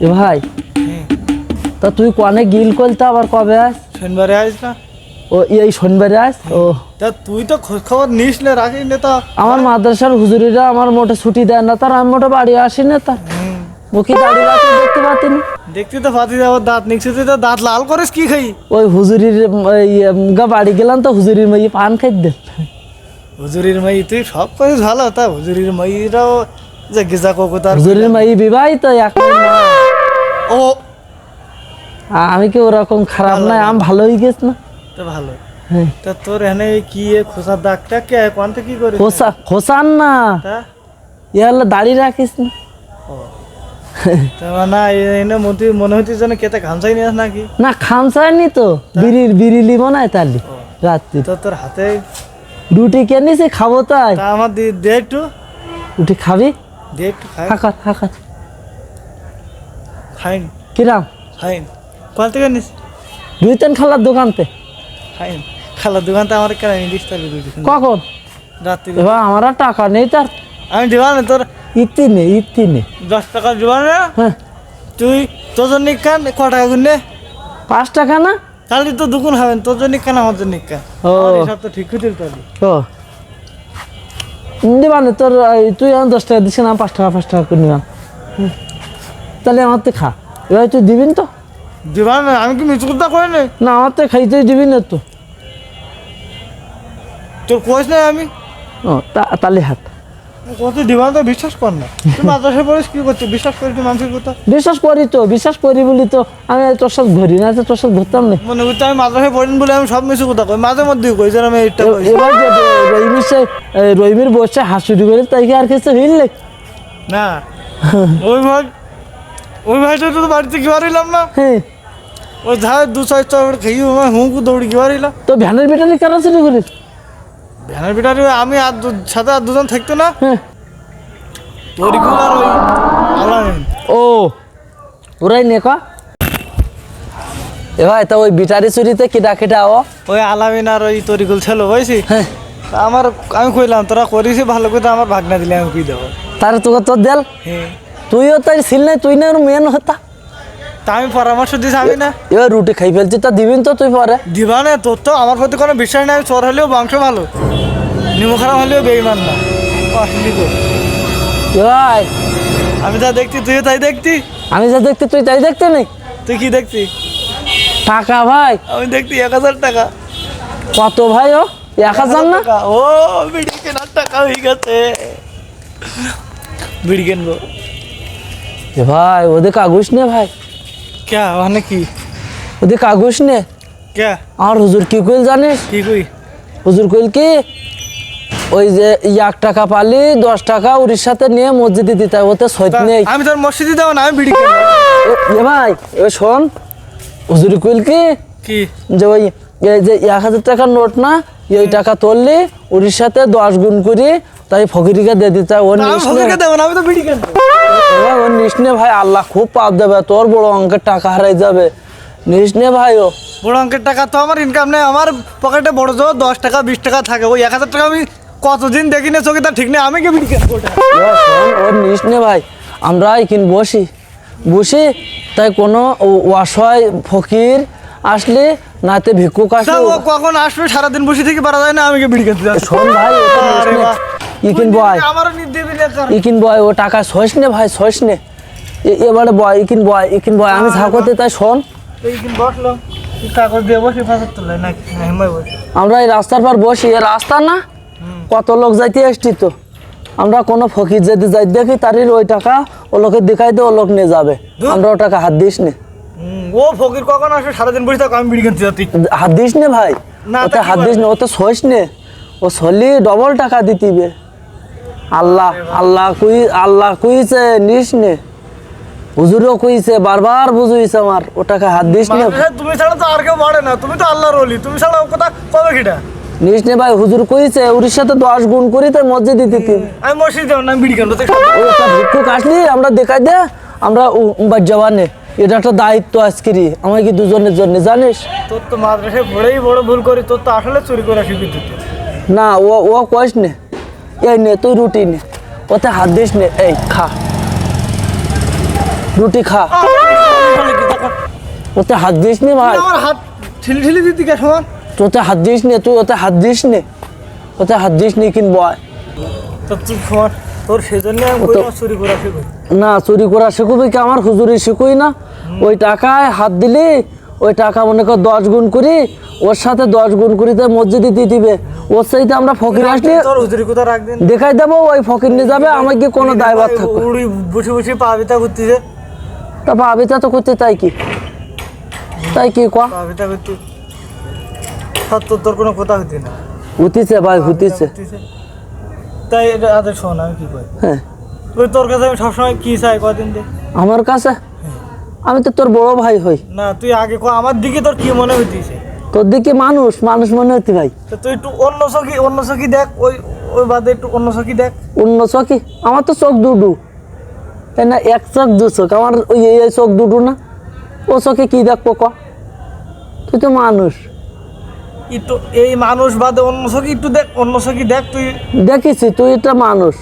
এ ভাই তা তুই কনে গিল করতে আবার কবে আস? শনিবারে আইস না। ও এই শনিবারে আস? ও। তা তুই তো খোঁজ খবর নিস না রাখিস না তো। আমার মাদ্রাসার হুজুরিরা আমার মোটে ছুটি দেয় না তার আমি মোটে বাড়ি আসি না তার মুখি দাঁড়িয়ে রাখতে দেখতে পাতি না। দেখতে তো পাতি যাব দাঁত নিচ্ছে তুই তো দাঁত লাল করিস কি খাই? ওই হুজুরির গা বাড়ি গেলাম তো হুজুরির মেয়ে পান খাই দেন। হুজুরির মাই তুই সব করিস ভালো তা হুজুরির মাইরাও যে গেজা কোকো তার হুজুরির মেয়ে বিবাহিত এক ও। আমি কি ওরকম খারাপ নাই আমি ভালোই গেছ না? তো ভালো। হ্যাঁ। তা তোর এখানে কি এ খোসার দাগটা কে? কোনটা কি করিস খোসা খোসান না। তা? ইয়ে দাড়ি রাখিস না। না এনে মতি মনে হচ্ছে যেন কেতে ঘামছাই নিয়ে নাকি? না খান চায়নি তো? বিড়ির বিড়ি লিব না তাহলে রাত্রি। তো তোর হাতে রুটি কে নিছে খাব তাই? আমার দে একটু। রুটি খাবি? দে হাকাত হাকাত খাইন। কিরাম? খাইন। কোন থেকে নিস দুই তিন খালার দোকানতে। খালার আমার কেন দিস তাহলে কখন? রাত্রি এবার আমার আর টাকা নেই তার। আমি দিবা না তোর ইতি নেই ইতি নেই। দশ টাকা দিবা না হ্যাঁ। তুই তোর জন্য কান? ক টাকা গুনে পাঁচ টাকা না? তাহলে তো দুগুণ হবেন তোর জন্য কেন আমার জন্য কান? ও। সব তো ঠিক হইতে তাহলে। ও। দিবা না তোর তুই আমার দশ টাকা দিস না পাঁচ টাকা পাঁচ টাকা করে নিলাম। তাহলে আমার তো খা। এবার তুই দিবিন তো? দিবা না আমি কি মিচু কথা করে নাই? না আমার তো খাইতে দিবি না তো? তোর কোচ না আমি? ও তা- তাহলে হাত। কত দিবা তো বিশ্বাস কর না তুই পড়িস কি করছিস বিশ্বাস করিস তুই মানুষের কথা? বিশ্বাস করি তো বিশ্বাস করি বলি তো। আমি তোর সাথে ঘুরি না তো তোর সাথে ঘুরতাম না। মনে করতে আমি মাদ্রাসায় পড়িন বলে আমি সব মিশু কথা কই। মাঝে মধ্যে কই যে আমি এটা এবার যে রহিমের সে রহিমের বসে হাসুরি করে তাই কি আর কিছু হিললে না। ওই ভাই ওই ভাইটা তো বাড়িতে কি না। হ্যাঁ। ওই ধারে দু চার খেয়ে হুঁকু দৌড়ি কি তো ভ্যানের বেটালি কেন চুরি করিস ভ্যানের পিটারি আমি আর দু- সাথে আর দুজন থাকতো না। হ্যাঁ। আর ওই আলামিন। ও ওরাই নে কা এ ভাই তা ওই বিটারি চুরিতে কিডা কিডা ও? ওই আলামিন আর ওই তরিকুল ছিল বুঝছি হ্যাঁ। আমার আমি কইলাম তোরা করিস ভালো করে আমার ভাগনা দিলে আমি কি দেবো? তার তোকে তোর দেল? হ্যাঁ। তুইও তাই ছিল না তুই না মেন হতা? তা আমি পরামর্শ দিস আমি না এবার রুটি খাই ফেলছি তা দিবিন তো তুই পরে? দিবা না তোর তো আমার প্রতি কোনো বিশ্বাস নাই চোর হলেও বংশ ভালো। নিমু খারাপ হলেও বেইমান না। আসলি ভাই আমি যা দেখছি তুইও তাই দেখতি? আমি যা দেখতে তুই তাই দেখতে নেই? তুই কি দেখছি টাকা ভাই। আমি দেখছি এক হাজার টাকা। কত ভাই ও? এক হাজার না? টাকা। ও বিড়ি কেনার টাকা হয়ে গেছে। বিড়ি কিনবো। এ ভাই ওদের কাগজ নে ভাই। ক্যা কি ওদের কাগজ নে ক্যা আর হুজুর কি কইল জানিস কি কই হুজুর কইল কি ওই যে এক টাকা পালি দশ টাকা উড়িষ্যাতে নিয়ে মসজিদে দিতে হয়, ওতে সৈত নেই আমি তোর মসজিদে দেবো না আমি বিড়ি এ- ভাই শোন হুজুর কইল কি কি যে ওই এই যে এক হাজার টাকার নোট না এই টাকা তুললি উড়িষ্যাতে দশ গুণ করি তাই ফকিরিকে দিয়ে দিতে। ও না, আমি নিস নে। ফকিরকে দেবো না আমি তো বিড়ি কিনবো এবার ও নিস ভাই আল্লাহ খুব পাপ দেবে তোর বড় অঙ্কের টাকা হারাই যাবে। নিস নে ভাই ও। বড় অঙ্কের টাকা তো আমার ইনকাম নেই আমার পকেটে বড় জোর দশ টাকা বিশ টাকা থাকে ওই এক হাজার টাকা আমি কতদিন দেখি না চোখে তার ঠিক নেই আমি কি বিড়ি কিনবো ওর নিস নে ভাই আমরা এখানে বসি। বসি তাই কোনো অসহায় ফকির আসলে নাতে ভিক্ষুক তা আসলে কখন আসবে সারাদিন বসে থেকে পারা যায় না আমি কি বিড়ি যাচ্ছি। শোন ভাই ইকিন বয়। ইকিন বয় ও টাকা সইস নে ভাই সইস নে। এবারে বয় ইকিন বয় ইকিন বয় আমি ঝাঁকতে তাই শোন। বসে আমরা এই রাস্তার পর বসি এ রাস্তা না? কত লোক যাইতে আসছি তো। আমরা কোনো ফকির যদি যাই দেখি তারই ওই টাকা ও লোকে দেখাই দে ও লোক নিয়ে যাবে। আমরা ও টাকা হাত দিস নে। ও ফকির কখন আসবে? সারাদিন বসে থাকো আমি বিড়ি কিনতে যাচ্ছি। হাত দিস নে ভাই। না, ওতে হাত দিস নে ওতে সইস নে। ও সলি ডবল টাকা দিতিবে। আল্লাহ আল্লাহ কুই আল্লাহ কুইছে নিস নে। হুজুরও কুইছে বারবার বুঝুইছে আমার ও টাকা হাত দিস নে। তুমি ছাড়া তো আর কেউ বাড়ে না তুমি তো আল্লাহর অলি তুমি ছাড়া কথা কবে কিটা? নিস নে ভাই হুজুর কুইছে উড়িষ্যাতে দশ গুণ করি তাই মসজিদে দিতি আমি মসজিদ যাব না বিড়ি কিনবো ওই একটা ভিক্ষুক আসলি আমরা দেখাই দে আমরা জবানে এটা একটা দায়িত্ব আজকেরই আমার কি দুজনের জন্য জানিস? তোর তো মাদ্রাসায় পড়েই বড় ভুল করি তোর তো আসলে চুরি করে শিখে না ও ও কইস নে। এই নে তুই রুটি নে। ওতে হাত দিস নে এই খা। রুটি খা? ওতে হাত দিস নি ভাই। আমার হাত ঠেলে ঠেলে দিতি কে সমান তোতে হাত দিস নে তুই ওতে হাত দিস নে। ওতে হাত দিস নি তুই সমান তোর সেজন্য চুরি করা শিখবি। না চুরি করা শিখবি কি? আমার হুজুরি শিখুই না। ওই টাকায় হাত দিলি ওই টাকা মনে কর দশ গুণ করি ওর সাথে দশ গুণ করিতে মসজিদে দিয়ে দিবে। ওর সাথে আমরা ফকির আসলে দেখাই দেবো ওই ফকির নিয়ে যাবে আমার কি কোনো দায়ভার থাকবে বসে বসে পাবিতা করতেছে। তা ভাবিতা তো করতে তাই কি? তাই কি কয়া পাবিতা করতে। তোর কোনো কথা হইতে না। হুতিছে ভাই হুতিছে তাই এটা শোন আমি কি কই হ্যাঁ। তুই তোর কাছে আমি সবসময় কি চাই কদিন দে। আমার কাছে আমি তো তোর বড় ভাই হই। না তুই আগে কো আমার দিকে তোর কি মনে হইতেছে? তোর দিকে মানুষ মানুষ মনে হতি ভাই। তো তুই একটু অন্য চকি অন্য চকি দেখ ওই ওই বাদে একটু অন্য চকি দেখ। অন্য চোখই আমার তো চোখ দুডু। তাই না এক চোখ দু চোখ। আমার ওই এই এই চোখ দুডু না। ও চোখে কি দেখব ক? তুই তো মানুষ। একটু এই মানুষ বাদে অন্য চকি একটু দেখ অন্য চকি দেখ তুই। দেখিছি তুই এটা মানুষ।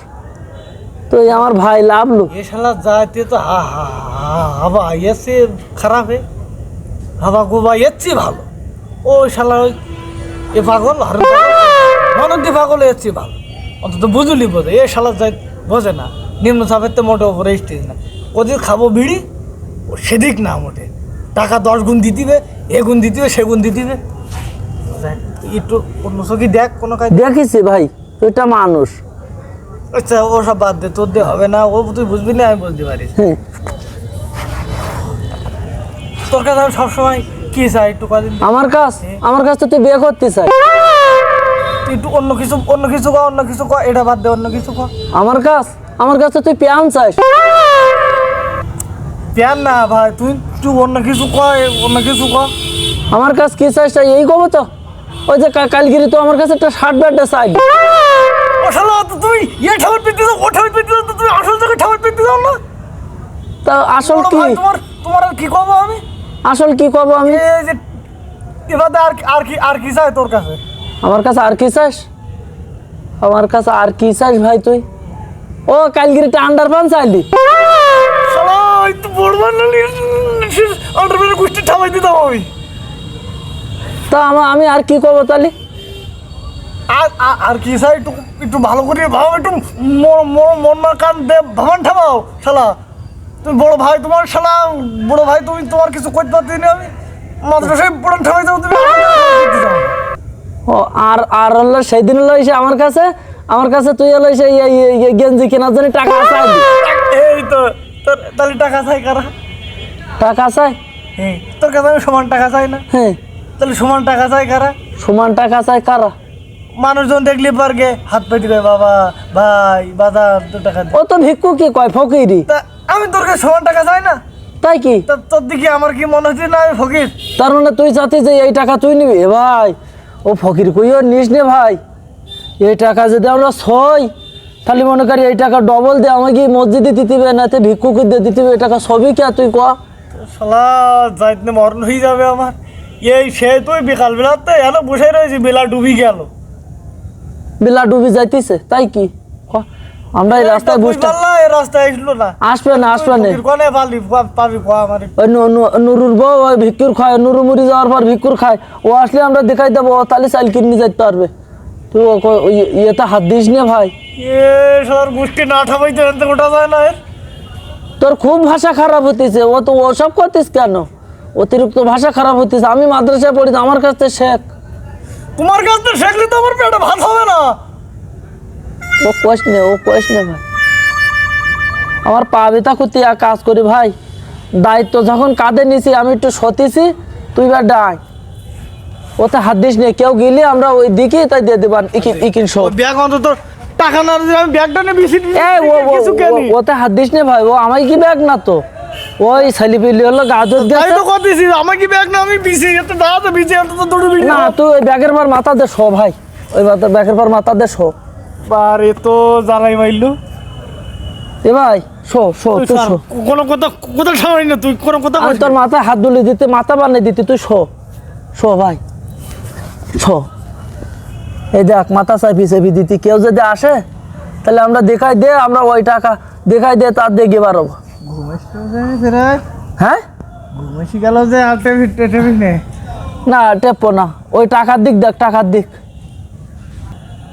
তুই আমার ভাই লাভলু ये शाला जाते तो হা হা হা- হাবা এসে খারাপ হে হাবা গোবা এসছি ভালো ও শালা ওই এ পাগল আর মনন্দি পাগল এসছি ভালো অন্তত বুঝলি বোঝে এ শালা যাই বোঝে না নিম্ন চাপের তো মোটে ওপরে স্টেজ না ওদের খাবো বিড়ি ও সেদিক না মোটে টাকা দশ গুণ দিতিবে এ গুণ দিতিবে সে গুণ দিতিবে দেখ, একটু অন্য চোখে দেখ কোনো কাজ দেখিছি ভাই তুই এটা মানুষ আচ্ছা ও সব বাদ দে তোর দিয়ে হবে না ও তুই বুঝবি না আমি বুঝতে পারিস হ্যাঁ তোর কাছে আমি সবসময় কি চাই একটু কদিন আমার কাছ আমার কাছ তো তুই বিয়ে করতে চাই তুই একটু অন্য কিছু অন্য কিছু কর অন্য কিছু কর এটা বাদ দে অন্য কিছু কর। আমার কাছ আমার কাছে তুই প্যান চাস। প্যান না ভাই তুই একটু অন্য কিছু কর অন্য কিছু কর। আমার কাছ কি চাস এই কব তো। ওই যে কালগিরি তো আমার কাছে একটা শার্ট ব্যান্ডে চাই। শালা তো তুই ইয়ে ঠাউর পেতে দাও ও ঠাউর পেতে দাও তো তুমি আসল জায়গায় ঠাউর পেতে দাও না? তা আসল কি? তোমার তোমার আর কি করব আমি? আসল কি করব আমি? এই যে এবারে আর কি- আর কি আর কি চাই তোর কাছে? আমার কাছে আর কি চাস? আমার কাছে আর কি চাস ভাই তুই? ও কালগিরিটা আন্ডার প্যান্ট চাইলি। শালা একটু বড় বানালি আন্ডারপ্যান্টের কুষ্টি ঠামাই দিতাম আমি। তা আমা- আমি আর কি করব তাহলে? আর আর- কি চাই একটু একটু ভালো করে ভাব একটু মন মন মন কান দে ভাবান ঠামাও শালা। তুমি বড় ভাই তোমার শালা বড় ভাই তুমি তোমার কিছু করতে পারতি না আমি। মাদ্রাসায় পড়ান ঠামাই যাও তুমি। ও আর আর হলো সেই দিন হলো এসে আমার কাছে আমার কাছে তুই হলো এসে গেঞ্জি কেনার জন্য টাকা চাইলি এই তো তোর তাহলে টাকা চাই কারা? টাকা চাই? হ্যাঁ তোর কাছে আমি সমান টাকা চাই না। হ্যাঁ। তাহলে সমান টাকা চাই কারা? সমান টাকা চাই কারা? মানুষজন দেখলে পারগে হাত পেতে দেয় বাবা ভাই বাজার দু টাকা দে। ও তো ভিক্ষু কি কয় ফকিরি? তা আমি তোর কাছে সমান টাকা চাই না। তাই কি? তা তোর দিকে আমার কি মনে হচ্ছে না আমি ফকির? তার মানে তুই চাচ্ছি যে এই টাকা তুই নিবি? এ ভাই ও ফকির কইও নিস নে ভাই। এই টাকা যদি আমরা ছয় তাহলে মনে করি এই টাকা ডবল দিয়ে আমাকে মসজিদে দিতে দিতিবে না তে ভিক্ষুকে দিয়ে দিতে দিতিবে এই টাকা সবই কে তুই ক? শালা যাইতে মরণ হয়ে যাবে আমার। এই সে তুই বিকাল বেলাতে এলো বসে রয়েছি বেলা ডুবি গেল। বিলা ডুবি যাইতেছে তাই কি? আমরা এই রাস্তায় বুঝতে রাস্তায় আসলো না। আসবে না আসবে না। কনে পালি পাবি কো আমার। ওই নুরুর বউ ওই ভিক্ষুর খায় নুরু মুড়ি যাওয়ার পর ভিক্ষুর খায়। ও আসলে আমরা দেখাই দেবো ও তাহলে চাইল কিনে যাইতে পারবে। তুই ও ইয়েতে হাত দিস নে ভাই। এ সর গোষ্ঠী না ঠাবাইতে আনতে ওটা যায় না তোর খুব ভাষা খারাপ হতেছে ও তো ওসব করতিস কেন? অতিরিক্ত ভাষা খারাপ হতেছে আমি মাদ্রাসায় পড়ি আমার কাছ থেকে শেখ। তোমার কাছ থেকে শেখলে তো আমার পেটে ভাত হবে না। ও কোষ নে ও কোষ নে ভাই আমার পা ব্যথা করতে এক কাজ করি ভাই। দায়িত্ব যখন কাঁধে নিছি আমি একটু সতিছি তুই বা ডাই ওতে হাত দিস নে কেউ গেলে আমরা ওই দিকে তাই দিয়ে দেবান ইকিন ইকিন সব। ব্যাগ অন্তত টাকা না দিলে আমি ব্যাগটা নিয়ে বেশি ও ও- কিছু ও- ওতে হাত দিস নে ভাই ও আমায় কি ব্যাগ না তো? ওই ছেলিপিলি হলো গাজর গেছে তো করতেছি আমার কি ব্যাগ না আমি এত তো এত না তুই ওই ব্যাগের পর মাথা দে শো ভাই। ওই ব্যাগের পর মাথা দে শো। তো মাইলো এ ভাই শো শো তুই শো। কোনো কথা কথা না তুই কোনো কথা আমি তোর মাথায় হাত দুলে দিতে মাথা বানিয়ে দিতে তুই শো। শো ভাই শো। এই দেখ মাথা চাপি চাপি দিতি কেউ যদি আসে তাহলে আমরা দেখাই দে আমরা ওই টাকা দেখাই দে তার দিয়ে যে ফেরাই হ্যাঁ? ঘুমাইছি গেল যে আর নে। না টেপো না। ওই টাকার দিক দেখ টাকার দিক।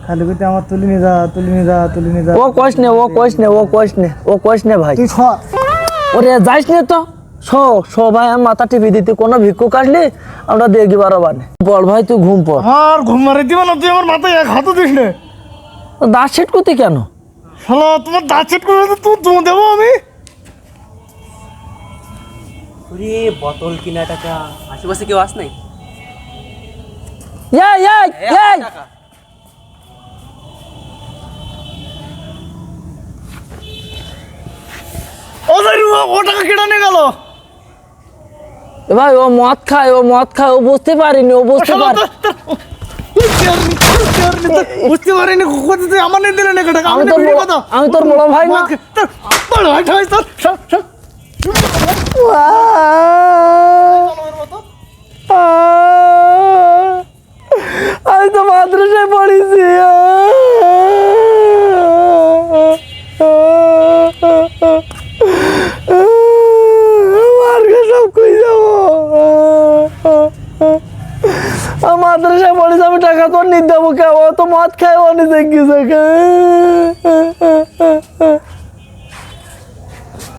খালি কইতে আমার তুলি নিয়ে যা তুলি নিয়ে যা তুলি নিয়ে যা। ও নে ও নে ও নে ও নে ভাই। তুই ওরে যাইস নে তো। শো শো ভাই আমি মাথা টিপি দিতে কোনো ভিক্ষুক আসলি? আমরা দেখি বারো বানে। বল ভাই তুই ঘুম পড় ঘুম মারি দিবা না তুই আমার মাথায় এক হাতও দিস না। দাঁত সেট করতে কেন তোমার দাঁত চেট করে তুই দেবো আমি। ওরে বোতল কিনা টাকা আশেপাশে কেউ আস নাই এই এই এই ও ও টাকা কেটে গেল ভাই ও মদ খায় ও মদ খায় ও বুঝতে পারিনি ও বুঝতে পারি বুঝতে পারিনি আমার নিয়ে আমি তোর তোর আমি তোর বড় ভাই না তোর বড় ভাই ঠাই তোর সব সব আমি তো মাদ্রাসায় পড়েছি। মাদ্রাসায় পড়েছি, আমি টাকা তোর নিতে দেবো কে ও তো মদ খায় নিজে গেছে